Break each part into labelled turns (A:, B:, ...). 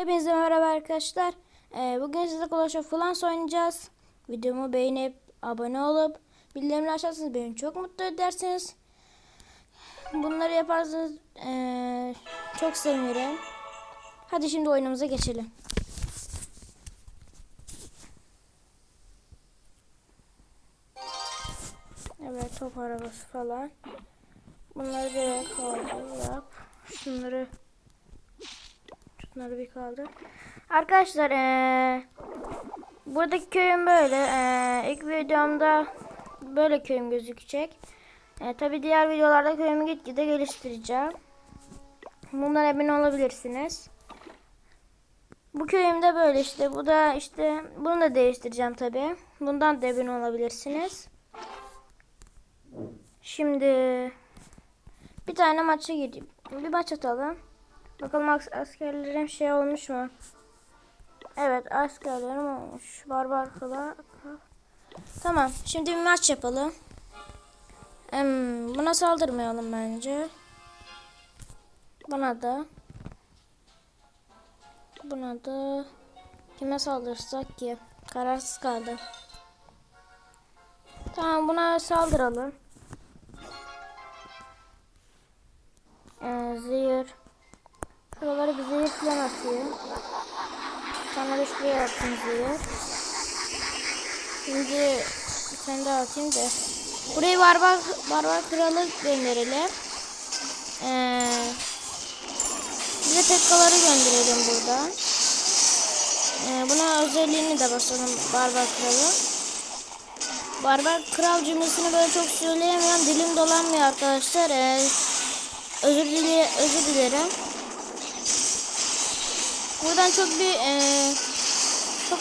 A: Hepinize merhaba arkadaşlar. Ee, bugün sizle Clash of Clans oynayacağız. Videomu beğenip abone olup bildirimleri açarsanız beni çok mutlu edersiniz. Bunları yaparsanız ee, çok sevinirim. Hadi şimdi oyunumuza geçelim. Evet top arabası falan. Bunları kaldır yap. Şunları Şunları bir kaldır. Arkadaşlar ee, buradaki köyüm böyle. Ee, ilk videomda böyle köyüm gözükecek. E, Tabi diğer videolarda köyümü gitgide geliştireceğim. Bundan emin olabilirsiniz. Bu köyümde böyle işte. Bu da işte bunu da değiştireceğim tabi. Bundan da emin olabilirsiniz. Şimdi bir tane maça gireyim. Bir maç atalım. Bakalım as- askerlerim şey olmuş mu? Evet askerlerim olmuş. Barbar kıla. Tamam şimdi bir maç yapalım. Hmm, buna saldırmayalım bence. Buna da. Buna da. Kime saldırsak ki? Kararsız kaldı. Tamam buna saldıralım. Ee, zehir. Şuraları bir zehir falan atıyor. Tane de şuraya atayım zehir. Şimdi bir tane daha atayım da. Burayı barbar, barbar kralı gönderelim. Ee, bir de pekkaları gönderelim buradan. Ee, buna özelliğini de basalım barbar kralı. Barbar kral cümlesini böyle çok söyleyemiyorum. Dilim dolanmıyor arkadaşlar. Ee, özür, dile özür dilerim. Buradan çok bir ee, çok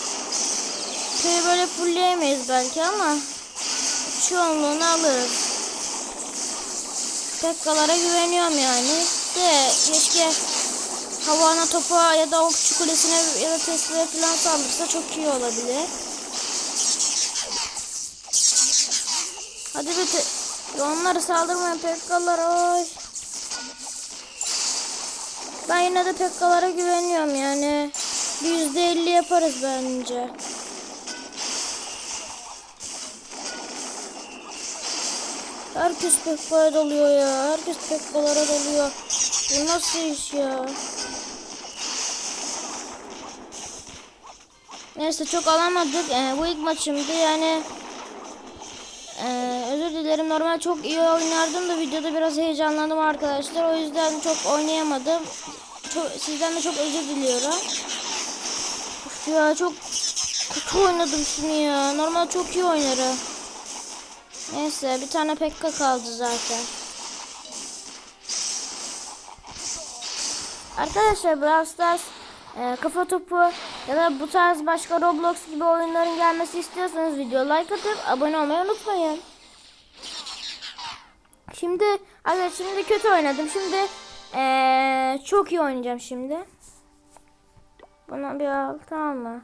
A: köyü böyle fullleyemeyiz belki ama çoğunluğunu alırız. Pekkalara güveniyorum yani. De keşke havana topa ya da okçu kulesine ya da Tesla'ya falan saldırsa çok iyi olabilir. Hadi bir onları saldırmayın pekkalar oy. Ben yine de pekkalara güveniyorum yani. Bir yüzde elli yaparız bence. Herkes pekkaya dalıyor ya. Herkes pekkalara dalıyor. Bu nasıl iş ya? Neyse çok alamadık. Ee, bu ilk maçımdı yani. Dilerim. Normal çok iyi oynardım da videoda biraz heyecanlandım arkadaşlar. O yüzden çok oynayamadım. Çok, sizden de çok özür diliyorum. Of ya çok kötü oynadım şunu ya. Normal çok iyi oynarım. Neyse bir tane pekka kaldı zaten. Arkadaşlar Brawl Stars e, kafa topu ya da bu tarz başka Roblox gibi oyunların gelmesi istiyorsanız video like atıp abone olmayı unutmayın. Şimdi evet şimdi kötü oynadım. Şimdi e, çok iyi oynayacağım şimdi. Bunu bir al tamam mı?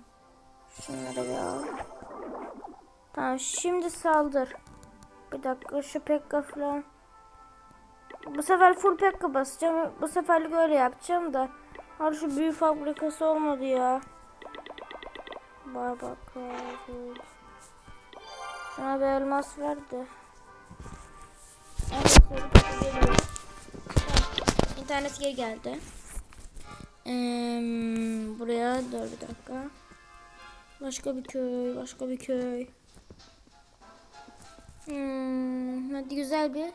A: Şunları bir al. Tamam şimdi saldır. Bir dakika şu pekka falan. Bu sefer full pekka basacağım. Bu seferlik öyle yapacağım da. Abi şu büyü fabrikası olmadı ya. Bak bak. Şuna bir elmas verdi. İnternet geri geldi. Ee, buraya dur bir dakika. Başka bir köy, başka bir köy. Hmm, hadi güzel bir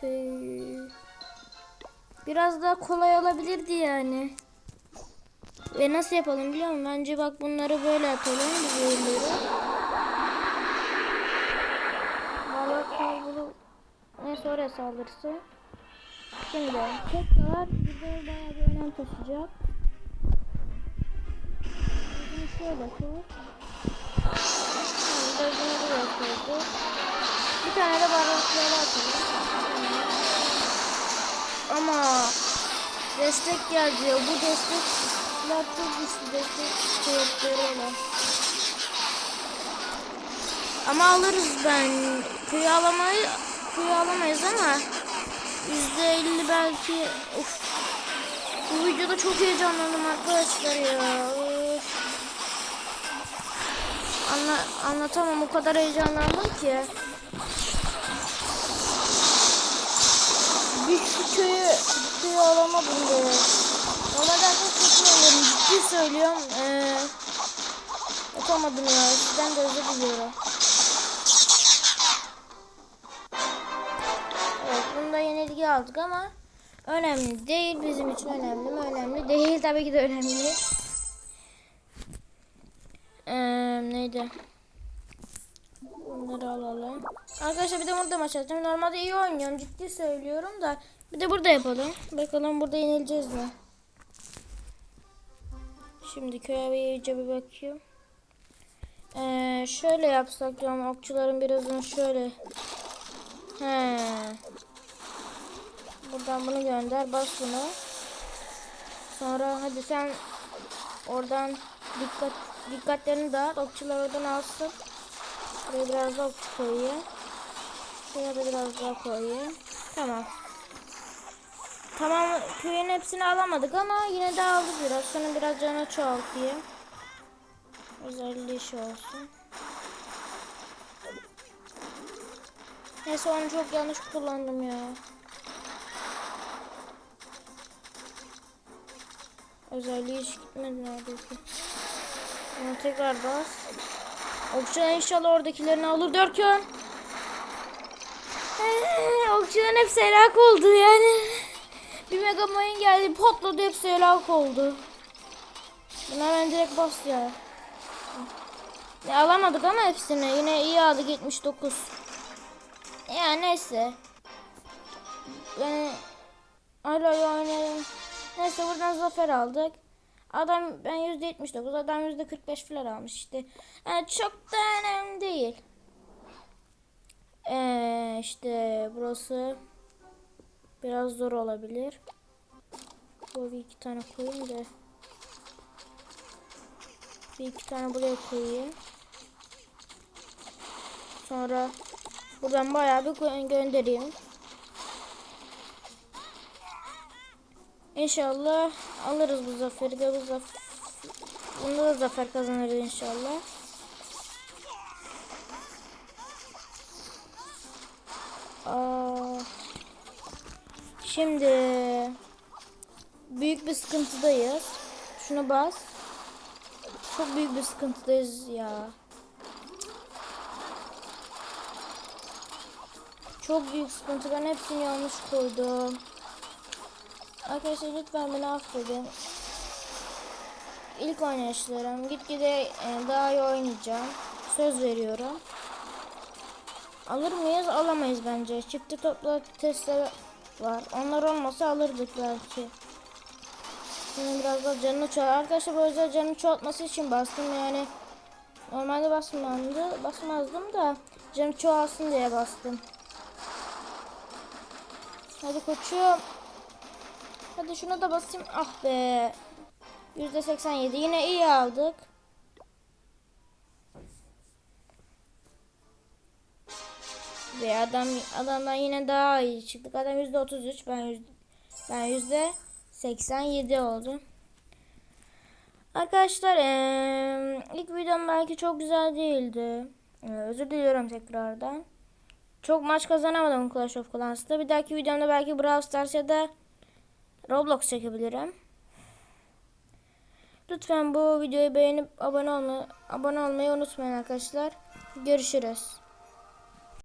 A: köy. Biraz daha kolay olabilirdi yani. Ve nasıl yapalım biliyor musun? Bence bak bunları böyle atalım. Bu Neyse oraya saldırsa. Şimdi tekrar burada bayağı bir önem taşıyacak. Bunu şöyle koy. Bir tane de bardakları atalım. Ama destek geldi. Bu destekler çok güçlü destek sebepleri Ama alırız ben. Köyü alamayız, köyü alamayız ama yüzde elli belki. Of. Bu videoda çok heyecanlandım arkadaşlar ya. Anla, anlatamam o kadar heyecanlandım ki. Bir köyü, köyü alamadım be. Normalde arkadaşlar çok olurum. Ciddi söylüyorum. Ee, yapamadım ya. Sizden de özür diliyorum. Yenilgi aldık ama önemli değil. Bizim için önemli mi? Önemli değil. Tabii ki de önemli. Ee, neydi? Bunları alalım. Arkadaşlar bir de burada maç atacağım. Normalde iyi oynuyorum. Ciddi söylüyorum da. Bir de burada yapalım. Bakalım burada yenileceğiz mi? Şimdi köye bir iyice bir bakayım. Ee, şöyle yapsak diyorum. Okçuların birazını şöyle. He. Buradan bunu gönder. Bas bunu. Sonra hadi sen oradan dikkat dikkatlerini dağıt. Okçular oradan alsın. Buraya biraz daha okçu koyayım. Şuraya da biraz daha koyayım. Tamam. Tamam köyün hepsini alamadık ama yine de aldık biraz. Sonra biraz canı çoğaltayım. Özelliği şu olsun. Neyse onu çok yanlış kullandım ya. Özelliği hiç gitmedi neredeyse. Bunu tekrar bas. Okçular inşallah oradakilerini alır derken. Ee, Okçuların hepsi helak oldu yani. Bir mega mayın geldi patladı hepsi helak oldu. Buna ben direkt bas ya. ya. Alamadık ama hepsini. Yine iyi aldık 79. Ya neyse. Ben hala oynayayım. Neyse buradan zafer aldık. Adam ben yüzde 79, adam yüzde 45 falan almış işte. Yani çok da önemli değil. Ee, işte burası biraz zor olabilir. Bu bir iki tane koyayım da. Bir iki tane buraya koyayım. Sonra buradan bayağı bir gö- göndereyim. İnşallah alırız bu zaferi de bu zafer. Bunda da zafer kazanırız inşallah. Aa, şimdi büyük bir sıkıntıdayız. Şunu bas. Çok büyük bir sıkıntıdayız ya. Çok büyük sıkıntı. Ben hepsini yanlış koydum. Arkadaşlar lütfen beni affedin. İlk oynayışlarım. Gitgide e, daha iyi oynayacağım. Söz veriyorum. Alır mıyız? Alamayız bence. Çifte topla testler var. Onlar olmasa alırdık belki. Şimdi biraz daha canını çoğalt. Arkadaşlar bu özel canını çoğaltması için bastım yani. Normalde basmamdı, basmazdım da canı çoğalsın diye bastım. Hadi koçum. Hadi şuna da basayım. Ah be. %87. Yine iyi aldık. Ve adam adamdan yine daha iyi çıktık. Adam %33 ben ben yüzde 87 oldum. Arkadaşlar ilk videom belki çok güzel değildi. Ee, özür diliyorum tekrardan. Çok maç kazanamadım Clash of Clans'ta. Bir dahaki videomda belki Brawl Stars ya da Roblox çekebilirim. Lütfen bu videoyu beğenip abone olmayı, abone olmayı unutmayın arkadaşlar. Görüşürüz.